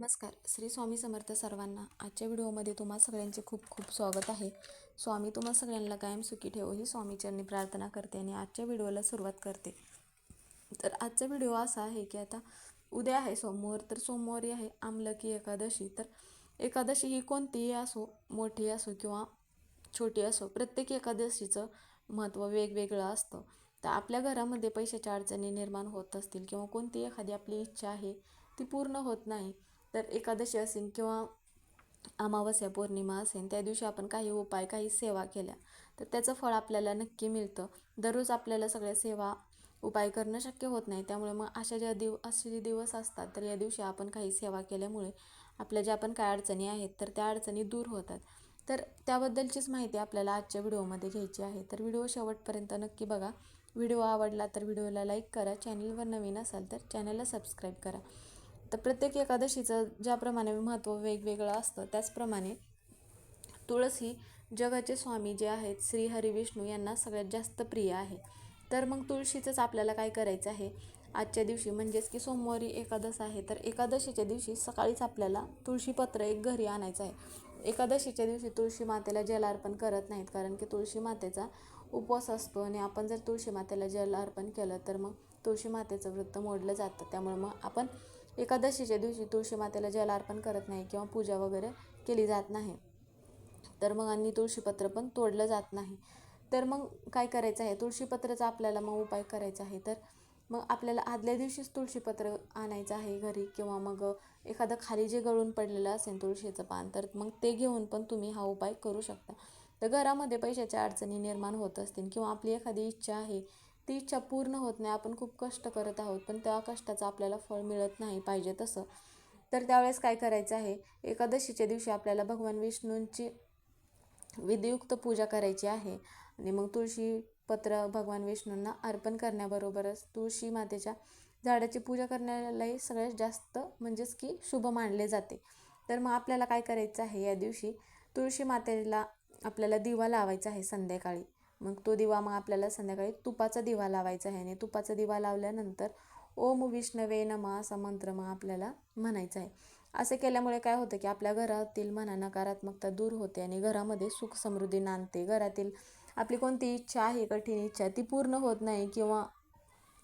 नमस्कार. श्री स्वामी समर्थ सर्वांना आजच्या व्हिडिओमध्ये तुम्हा सगळ्यांचे खूप खूप स्वागत आहे. स्वामी तुम्हा सगळ्यांना कायम सुखी ठेवो ही स्वामीचरणी प्रार्थना करते आणि आजच्या व्हिडिओला सुरुवात करते. तर आजचा व्हिडिओ असा आहे की आता उद्या आहे सोमवार तर सोमवारी आहे आमलकी एकादशी. तर एकादशी ही कोणतीही असो मोठी असो किंवा छोटी असो प्रत्येक एकादशीचं महत्त्व वेगवेगळं असतं. तर आपल्या घरामध्ये पैशाच्या अडचणी निर्माण होत असतील किंवा कोणती एखादी आपली इच्छा आहे ती पूर्ण होत नाही तर एकादशी असेल किंवा अमावस्या पौर्णिमा असेल त्या दिवशी आपण काही उपाय काही सेवा केल्या. तर त्याचं फळ आपल्याला नक्की मिळतं. दररोज आपल्याला सगळ्या सेवा उपाय करणं शक्य होत नाही. त्यामुळे मग अशा ज्या दिव असे जे दिवस असतात तर या दिवशी आपण काही सेवा केल्यामुळे आपल्या ज्या आपण काय अडचणी आहेत तर त्या अडचणी दूर होतात. तर त्याबद्दलचीच माहिती आपल्याला आजच्या व्हिडिओमध्ये घ्यायची आहे. तर व्हिडिओ शेवटपर्यंत नक्की बघा. व्हिडिओ आवडला तर व्हिडिओला लाईक करा. चॅनलवर नवीन असाल तर चॅनलला सबस्क्राईब करा. तर प्रत्येक एकादशीचं ज्याप्रमाणे महत्त्व वेगवेगळं असतं त्याचप्रमाणे तुळस ही जगाचे स्वामी जे आहेत श्री हरिविष्णू यांना सगळ्यात जास्त प्रिय आहे. तर मग तुळशीचंच आपल्याला काय करायचं आहे? आजच्या दिवशी म्हणजेच की सोमवारी एकादश आहे तर एकादशीच्या दिवशी सकाळीच आपल्याला तुळशीपत्र एक घरी आणायचं आहे. एकादशीच्या दिवशी तुळशी मातेला जल अर्पण करत नाहीत कारण की तुळशी मातेचा उपवास असतो आणि आपण जर तुळशी मातेला जल अर्पण केलं तर मग तुळशी मातेचं व्रत मोडलं जातं. त्यामुळे मग आपण एकादशीच्या दिवशी तुळशी मातेला जल अर्पण करत नाही किंवा पूजा वगैरे केली जात नाही. तर मग आणि तुळशीपत्र पण तोडलं जात नाही. तर मग काय करायचं आहे? तुळशीपत्राचा आपल्याला मग उपाय करायचा आहे. तर मग आपल्याला आदल्या दिवशीच तुळशीपत्र आणायचं आहे घरी किंवा मग एखादं खाली जे गळून पडलेलं असेल तुळशीचं पान तर मग ते घेऊन पण तुम्ही हा उपाय करू शकता. तर घरामध्ये पैशाच्या अडचणी निर्माण होत असतील किंवा आपली एखादी इच्छा आहे ती इच्छा पूर्ण होत नाही. आपण खूप कष्ट करत आहोत पण त्या कष्टाचं आपल्याला फळ मिळत नाही पाहिजे तसं. तर त्यावेळेस काय करायचं आहे? एकादशीच्या दिवशी आपल्याला भगवान विष्णूंची विधियुक्त पूजा करायची आहे. आणि मग तुळशी पत्र भगवान विष्णूंना अर्पण करण्याबरोबरच तुळशी मातेच्या झाडाची पूजा करण्यालाही सगळ्यात जास्त म्हणजेच की शुभ मानले जाते. तर मग आपल्याला काय करायचं आहे? या दिवशी तुळशी मातेला आपल्याला दिवा लावायचा आहे संध्याकाळी. मग तो दिवा मग आपल्याला संध्याकाळी तुपाचा दिवा लावायचा आहे आणि तुपाचा दिवा लावल्यानंतर ओम विष्णवे नमा असा मंत्र मग आपल्याला म्हणायचा आहे. असे केल्यामुळे काय होतं की आपल्या घरातील म्हणा नकारात्मकता दूर होते आणि घरामध्ये सुख समृद्धी नांदते. घरातील आपली कोणती इच्छा आहे कठीण इच्छा ती पूर्ण होत नाही किंवा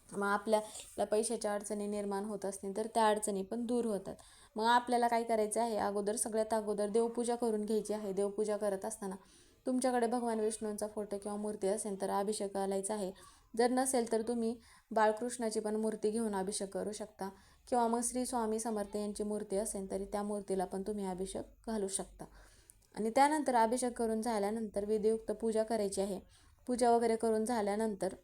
मग आपल्याला पैशाच्या अडचणी निर्माण होत असतील तर त्या अडचणी पण दूर होतात. मग आपल्याला काय करायचं आहे? अगोदर सगळ्यात अगोदर देवपूजा करून घ्यायची आहे. देवपूजा करत असताना तुमच्याकडे भगवान विष्णूंचा फोटो किंवा मूर्ती असेल तर अभिषेक घालायचा आहे. जर नसेल तर तुम्ही बाळकृष्णाची पण मूर्ती घेऊन अभिषेक करू शकता किंवा मग श्री स्वामी समर्थ यांची मूर्ती असेल तरी त्या मूर्तीला पण तुम्ही अभिषेक घालू शकता. आणि त्यानंतर अभिषेक करून झाल्यानंतर विधियुक्त पूजा करायची आहे. पूजा वगैरे करून झाल्यानंतर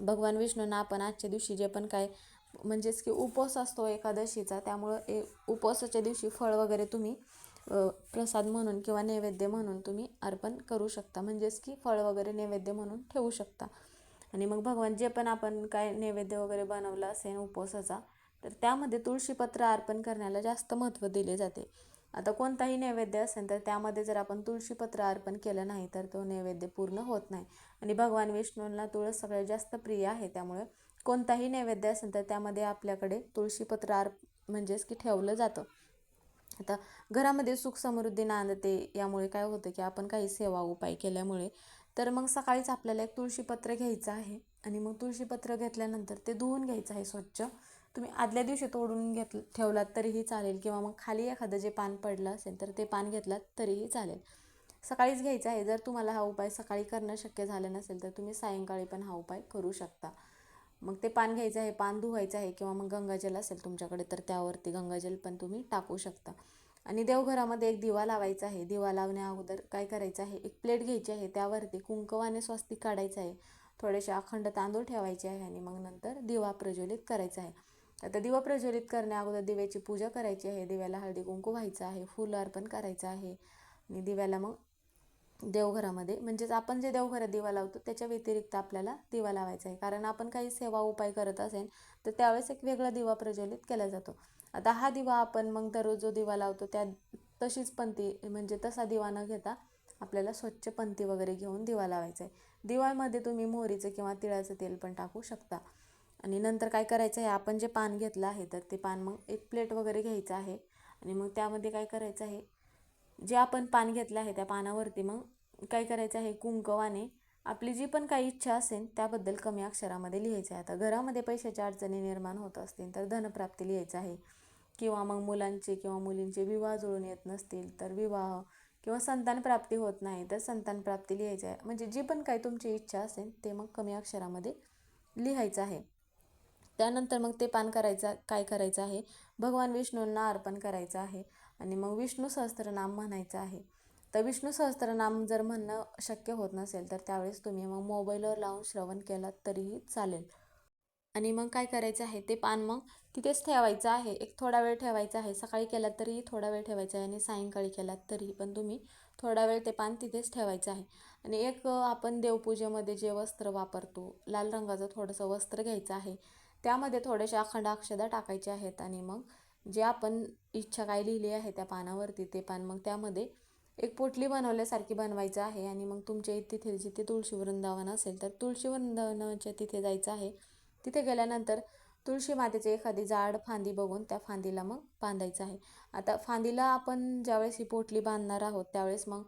भगवान विष्णूंना आपण आजच्या दिवशी जे पण काय म्हणजेच की उपवास असतो एकादशीचा त्यामुळं ए उपवासाच्या दिवशी फळ वगैरे तुम्ही प्रसाद म्हणून किंवा नैवेद्य म्हणून तुम्ही अर्पण करू शकता. म्हणजेच की फळ वगैरे नैवेद्य म्हणून ठेवू शकता. आणि मग भगवान जे पण आपण काय नैवेद्य वगैरे बनवलं असेल उपवासाचा तर त्यामध्ये तुळशीपत्र अर्पण करण्याला जास्त महत्त्व दिले जाते. आता कोणताही नैवेद्य असेल तर त्यामध्ये जर आपण तुळशीपत्र अर्पण केलं नाही तर तो नैवेद्य पूर्ण होत नाही. आणि भगवान विष्णूंना तुळस सगळ्यात जास्त प्रिय आहे. त्यामुळे कोणताही नैवेद्य असेल तर त्यामध्ये आपल्याकडे तुळशीपत्र अर्प म्हणजेच की ठेवलं जातं. आता घरामध्ये सुख समृद्धी नांदते यामुळे काय होतं की आपण काही सेवा उपाय केल्यामुळे तर मग सकाळीच आपल्याला एक तुळशीपत्र घ्यायचं आहे आणि मग तुळशीपत्र घेतल्यानंतर ते धुवून घ्यायचं आहे स्वच्छ. तुम्ही आदल्या दिवशी तोडून घेत ठेवलात तरीही चालेल किंवा मग खाली एखादं जे पान पडलं असेल तर ते पान घेतलात तरीही चालेल. सकाळीच घ्यायचं आहे. जर तुम्हाला हा उपाय सकाळी करणं शक्य झालं नसेल तर तुम्ही सायंकाळी पण हा उपाय करू शकता. मग ते पान घ्यायचं आहे पान धुवायचं आहे किंवा मग गंगाजल असेल तुमच्याकडे तर त्यावरती गंगाजल पण तुम्ही टाकू शकता. आणि देवघरामध्ये एक दिवा लावायचा आहे. दिवा लावण्या अगोदर काय करायचं आहे? एक प्लेट घ्यायची आहे. त्यावरती कुंकवाने स्वस्तिक काढायचं आहे. थोडेसे अखंड तांदूळ ठेवायचे आहे आणि मग नंतर दिवा प्रज्वलित करायचा आहे. आता दिवा प्रज्वलित करण्या अगोदर दिव्याची पूजा करायची आहे. दिव्याला हळदी कुंकू व्हायचं आहे. फुलं अर्पण करायचं आहे. आणि दिव्याला मग देवघरामध्ये. म्हणजेच आपण जे देवघरात दिवा लावतो त्याच्या व्यतिरिक्त आपल्याला दिवा लावायचा आहे. कारण आपण काही सेवा उपाय करत असेल तर त्यावेळेस एक वेगळा दिवा प्रज्वलित केला जातो. आता हा दिवा आपण मग दररोज जो दिवा लावतो त्या तशीच पंथी म्हणजे तसा दिवा न घेता आपल्याला स्वच्छ पंथी वगैरे घेऊन दिवा लावायचा आहे. दिवाळमध्ये तुम्ही मोहरीचं किंवा तिळाचं तेल पण टाकू शकता. आणि नंतर काय करायचं आहे आपण जे पान घेतलं आहे तर ते पान मग एक प्लेट वगैरे घ्यायचं आहे. आणि मग त्यामध्ये काय करायचं आहे जे आपण पान घेतलं आहे त्या पानावरती मग काय करायचं आहे? कुंकवाने आपली जी पण काही इच्छा असेल त्याबद्दल कमी अक्षरामध्ये लिहायचं आहे. आता घरामध्ये पैशाच्या अडचणी निर्माण होत असतील तर धनप्राप्ती लिहायचं आहे. किंवा मग मुलांचे किंवा मुलींचे विवाह जुळून येत नसतील तर विवाह किंवा संतानप्राप्ती होत नाही तर संतानप्राप्ती लिहायची लिहायचं आहे. म्हणजे जी पण काही तुमची इच्छा असेल ते मग कमी अक्षरामध्ये लिहायचं आहे. त्यानंतर मग ते पान करायचं काय करायचं आहे? भगवान विष्णूंना अर्पण करायचं आहे. आणि मग विष्णू सहस्त्रनाम म्हणायचं आहे. तर विष्णू सहस्त्रनाम जर म्हणणं शक्य होत नसेल तर त्यावेळेस तुम्ही मग मोबाईलवर लावून श्रवण केलात तरीही चालेल. आणि मग काय करायचं आहे ते पान मग तिथेच ठेवायचं आहे. एक थोडा वेळ ठेवायचा आहे. सकाळी केलात तरीही थोडा वेळ ठेवायचा आहे आणि सायंकाळी केलात तरीही पण तुम्ही थोडा वेळ ते पान तिथेच ठेवायचं आहे. आणि एक आपण देवपूजेमध्ये जे वस्त्र वापरतो लाल रंगाचं थोडंसं वस्त्र घ्यायचं आहे. त्यामध्ये थोडेसे अखंड अक्षदा टाकायचे आहेत आणि मग जे आपण इच्छा काय लिहिली आहे त्या पानावरती ते पान मग त्यामध्ये एक पोटली बनवल्यासारखी बनवायचं आहे आणि मग तुमच्या तिथे जिथे तुळशी वृंदावन असेल तर तुळशी वृंदावनाच्या तिथे जायचं आहे. तिथे गेल्यानंतर तुळशी मातेचे एखादी जाड फांदी बघून त्या फांदीला मग बांधायचं आहे. आता फांदीला आपण ज्यावेळेस ही पोटली बांधणार आहोत त्यावेळेस मग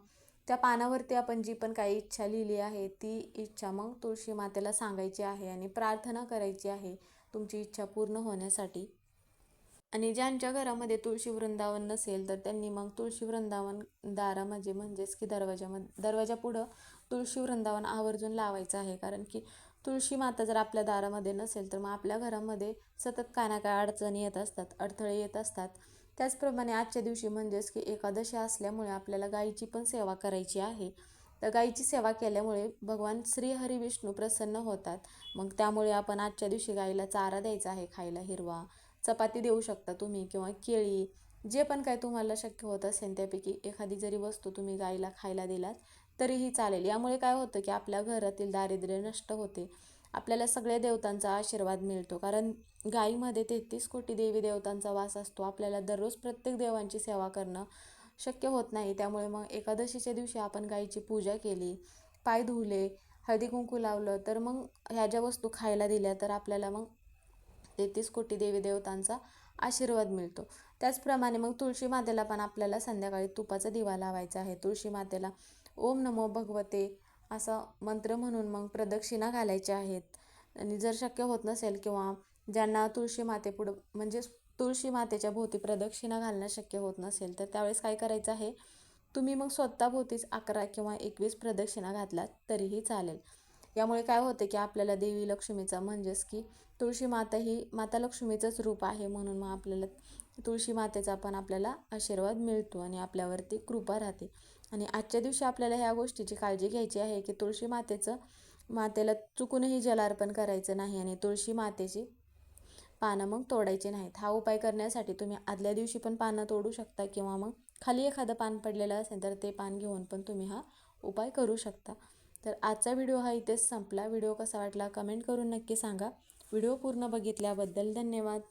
त्या पानावरती आपण जी पण काही इच्छा लिहिली आहे ती इच्छा मग तुळशी मातेला सांगायची आहे आणि प्रार्थना करायची आहे तुमची इच्छा पूर्ण होण्यासाठी. आणि ज्यांच्या घरामध्ये तुळशी वृंदावन नसेल तर त्यांनी मग तुळशी वृंदावन दारामध्ये म्हणजे म्हणजेच की दरवाजामध्ये दरवाजा पुढं तुळशी वृंदावन आवर्जून लावायचं आहे. कारण की तुळशी माता जर आपल्या दारामध्ये नसेल तर मग आपल्या घरामध्ये सतत काय ना काय अडचणी येत असतात अडथळे येत असतात. त्याचप्रमाणे आजच्या दिवशी म्हणजेच की एकादशी असल्यामुळे आपल्याला गाईची पण सेवा करायची आहे. तर गाईची सेवा केल्यामुळे भगवान श्री विष्णू प्रसन्न होतात. मग त्यामुळे आपण आजच्या दिवशी गाईला चारा द्यायचा आहे खायला हिरवा. चपाती देऊ शकता तुम्ही किंवा केळी जे पण काय तुम्हाला शक्य होत असेल त्यापैकी एखादी जरी वस्तू तुम्ही गाईला खायला दिलात तरीही चालेल. यामुळे काय होतं की आपल्या घरातील दारिद्र्य नष्ट होते. आपल्याला सगळ्या देवतांचा आशीर्वाद मिळतो. कारण गाईमध्ये तेहतीस कोटी देवी देवतांचा वास असतो. आपल्याला दररोज प्रत्येक देवांची सेवा करणं शक्य होत नाही. त्यामुळे मग एकादशीच्या दिवशी आपण गाईची पूजा केली पाय धुले हळदी कुंकू लावलं तर मग ह्या ज्या वस्तू खायला दिल्या तर आपल्याला मग तेहतीस कोटी देवी देवतांचा आशीर्वाद मिळतो. त्याचप्रमाणे मग तुळशी मातेला पण आपल्याला संध्याकाळी तुपाचा दिवा लावायचा आहे. तुळशी मातेला ओम नमो भगवते असा मंत्र म्हणून मग प्रदक्षिणा घालायच्या आहेत. आणि जर शक्य होत नसेल किंवा ज्यांना तुळशी मातेपुढं म्हणजे तुळशी मातेच्या भोवती प्रदक्षिणा घालणं शक्य होत नसेल तर त्यावेळेस काय करायचं आहे? तुम्ही मग स्वतःभोवतीच अकरा किंवा एकवीस प्रदक्षिणा घातलात तरीही चालेल. यामुळे काय होतं की आपल्याला देवी लक्ष्मीचा म्हणजेच की तुळशी माता ही माता लक्ष्मीचंच रूप आहे म्हणून मग आपल्याला तुळशी मातेचा पण आपल्याला आशीर्वाद मिळतो आणि आपल्यावरती कृपा राहते. आणि आजच्या दिवशी आपल्याला ह्या गोष्टीची काळजी घ्यायची आहे की तुळशी मातेचं मातेला चुकूनही जलार्पण करायचं नाही आणि तुळशी मातेची पानं मग तोडायची नाहीत. हा उपाय करण्यासाठी तुम्ही आदल्या दिवशी पण पानं तोडू शकता किंवा मग खाली एखादं पान पडलेलं असेल तर ते पान घेऊन पण तुम्ही हा उपाय करू शकता. तर आजचा व्हिडिओ हा इथेच संपला. व्हिडिओ कसा वाटला कमेंट करून नक्की सांगा. व्हिडिओ पूर्ण बघितल्याबद्दल धन्यवाद.